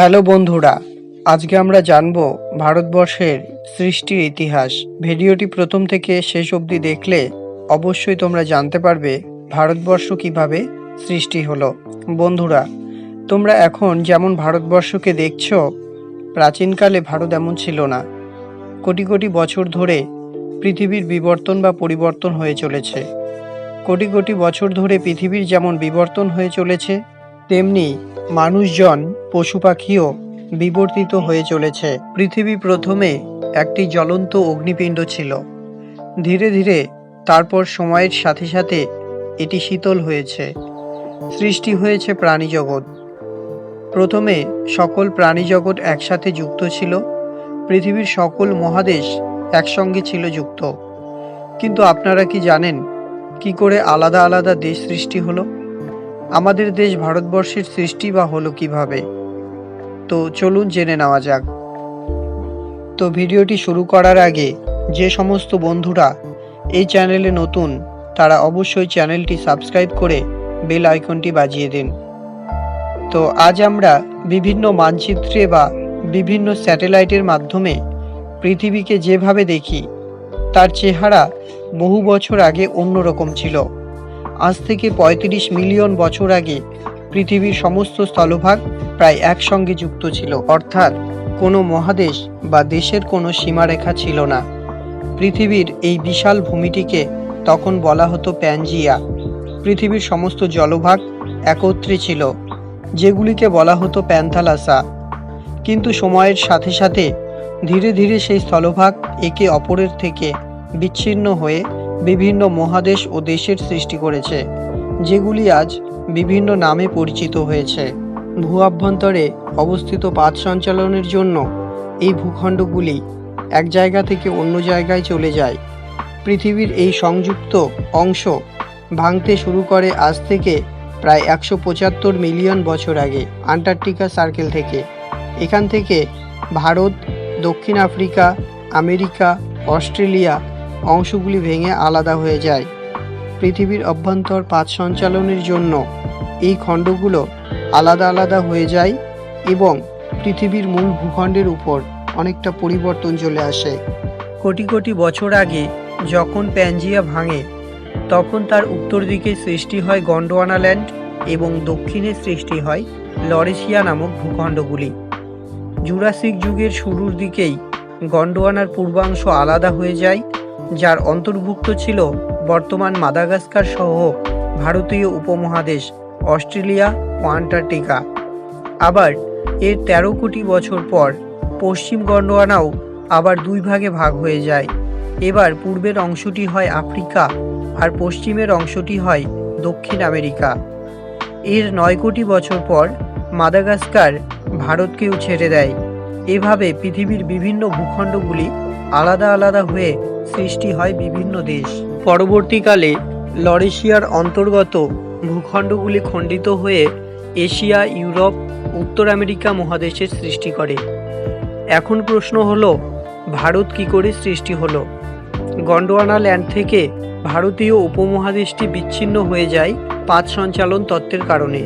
Hello বন্ধুরা, আজকে আমরা জানব ভারতবর্ষের সৃষ্টির ইতিহাস। ভিডিওটি প্রথম থেকে শেষ অবধি দেখলে অবশ্যই তোমরা জানতে পারবে ভারতবর্ষ কীভাবে সৃষ্টি হলো। বন্ধুরা, তোমরা এখন যেমন ভারতবর্ষকে দেখছ, প্রাচীনকালে ভারত এমন ছিল না। কোটি কোটি বছর ধরে পৃথিবীর বিবর্তন বা পরিবর্তন হয়ে চলেছে। কোটি কোটি বছর ধরে পৃথিবীর যেমন বিবর্তন হয়ে চলেছে, তেমনি মানুষজন পশু পাখিও বিবর্তিত হয়ে চলেছে। পৃথিবী প্রথমে একটি জ্বলন্ত অগ্নিপিণ্ড ছিল। ধীরে ধীরে তারপর সময়ের সাথে সাথে এটি শীতল হয়েছে। সৃষ্টি হয়েছে প্রাণী জগৎ প্রথমে সকল প্রাণী জগৎ একসাথে যুক্ত ছিল। পৃথিবীর সকল মহাদেশ একসঙ্গে ছিল যুক্ত। কিন্তু আপনারা কি জানেন, কি করে আলাদা আলাদা দেশ সৃষ্টি হলো? আমাদের দেশ ভারতবর্ষের সৃষ্টি বা হলো কীভাবে? তো চলুন জেনে নেওয়া যাক। তো ভিডিওটি শুরু করার আগে যে সমস্ত বন্ধুরা এই চ্যানেলে নতুন, তারা অবশ্যই চ্যানেলটি সাবস্ক্রাইব করে বেল আইকনটি বাজিয়ে দিন। তো আজ আমরা বিভিন্ন মানচিত্রে বা বিভিন্ন স্যাটেলাইটের মাধ্যমে পৃথিবীকে যেভাবে দেখি, তার চেহারা বহু বছর আগে অন্যরকম ছিল। আজ থেকে পঁয়ত্রিশ মিলিয়ন বছর আগে পৃথিবীর সমস্ত স্থলভাগ প্রায় একসঙ্গে যুক্ত ছিল। অর্থাৎ কোনো মহাদেশ বা দেশের কোনো সীমারেখা ছিল না। পৃথিবীর এই বিশাল ভূমিটিকে তখন বলা হতো প্যানজিয়া। পৃথিবীর সমস্ত জলভাগ একত্রে ছিল, যেগুলিকে বলা হতো প্যান্থালাসা। কিন্তু সময়ের সাথে সাথে ধীরে ধীরে সেই স্থলভাগ একে অপরের থেকে বিচ্ছিন্ন হয়ে বিভিন্ন মহাদেশ ও দেশের সৃষ্টি করেছে, যেগুলি আজ বিভিন্ন নামে পরিচিত হয়েছে। ভূ অভ্যন্তরে অবস্থিত পাত সঞ্চালনের জন্য এই ভূখণ্ডগুলি এক জায়গা থেকে অন্য জায়গায় চলে যায়। পৃথিবীর এই সংযুক্ত অংশ ভাঙতে শুরু করে আজ থেকে প্রায় একশো পঁচাত্তর মিলিয়ন বছর আগে আন্টার্কটিকা সার্কেল থেকে। এখান থেকে ভারত, দক্ষিণ আফ্রিকা, আমেরিকা, অস্ট্রেলিয়া অংশগুলি ভেঙে আলাদা হয়ে যায়। পৃথিবীর অভ্যন্তর পাত সঞ্চালনের জন্য এই খণ্ডগুলো আলাদা আলাদা হয়ে যায় এবং পৃথিবীর মূল ভূখণ্ডের উপর অনেকটা পরিবর্তন চলে আসে। কোটি কোটি বছর আগে যখন প্যানজিয়া ভাঙে, তখন তার উত্তর দিকে সৃষ্টি হয় গন্ডোয়ানা ল্যান্ড এবং দক্ষিণে সৃষ্টি হয় লরেশিয়া নামক ভূখণ্ডগুলি। জুরাসিক যুগের শুরুর দিকেই গন্ডোয়ানার পূর্বাংশ আলাদা হয়ে যায় যার অন্তর্ভুক্ত ছিল বর্তমান মাদাগাস্কার সহ ভারতীয় উপমহাদেশ, অস্ট্রেলিয়া ও আন্টার্কটিকা। আবার এর তেরো কোটি বছর পর পশ্চিম গন্ডোয়ানাও আবার দুই ভাগে ভাগ হয়ে যায়। এবার পূর্বের অংশটি হয় আফ্রিকা আর পশ্চিমের অংশটি হয় দক্ষিণ আমেরিকা। এর নয় কোটি বছর পর মাদাগাস্কার ভারতকেও ছেড়ে দেয়। এভাবে পৃথিবীর বিভিন্ন ভূখণ্ডগুলি আলাদা আলাদা হয়ে সৃষ্টি হয় বিভিন্ন দেশ। পরবর্তীকালে লরেশিয়ার অন্তর্গত ভূখণ্ডগুলি খণ্ডিত হয়ে এশিয়া, ইউরোপ, উত্তর আমেরিকা মহাদেশের সৃষ্টি করে। এখন প্রশ্ন হলো, ভারত কি করে সৃষ্টি হলো? গন্ডোয়ানা ল্যান্ড থেকে ভারতীয় উপমহাদেশটি বিচ্ছিন্ন হয়ে যায় পাঁচ সঞ্চালন তত্ত্বের কারণে।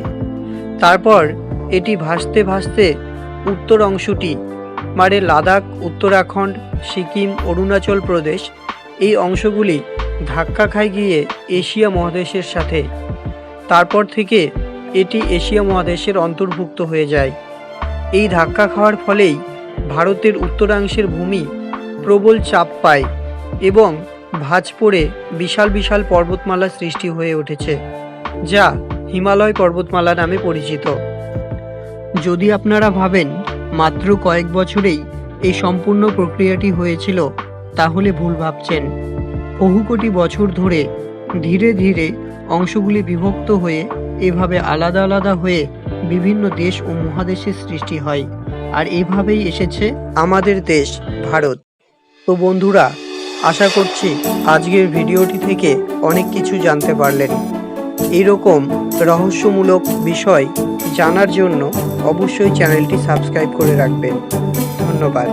তারপর এটি ভাসতে ভাসতে উত্তর অংশটি মানে লাদাখ, উত্তরাখণ্ড, সিকিম, অরুণাচল প্রদেশ, এই অংশগুলি ধাক্কা খায় গিয়ে এশিয়া মহাদেশের সাথে। তারপর থেকে এটি এশিয়া মহাদেশের অন্তর্ভুক্ত হয়ে যায়। এই ধাক্কা খাওয়ার ফলেই ভারতের উত্তরাংশের ভূমি প্রবল চাপ পায় এবং ভাঁজ পড়ে বিশাল বিশাল পর্বতমালা সৃষ্টি হয়ে উঠেছে, যা হিমালয় পর্বতমালা নামে পরিচিত। যদি আপনারা ভাবেন মাত্র কয়েক বছরেই এই সম্পূর্ণ প্রক্রিয়াটি হয়েছিল, তাহলে ভুল ভাবছেন। বহু কোটি বছর ধরে ধীরে ধীরে অংশগুলি বিভক্ত হয়ে এভাবে আলাদা আলাদা হয়ে বিভিন্ন দেশ ও মহাদেশের সৃষ্টি হয়, আর এভাবেই এসেছে আমাদের দেশ, ভারত। তো বন্ধুরা, আশা করছি আজকের ভিডিওটি থেকে অনেক কিছু জানতে পারলেন। এরকম রহস্যমূলক বিষয় জানার জন্য অবশ্যই চ্যানেলটি সাবস্ক্রাইব করে রাখবেন। ধন্যবাদ।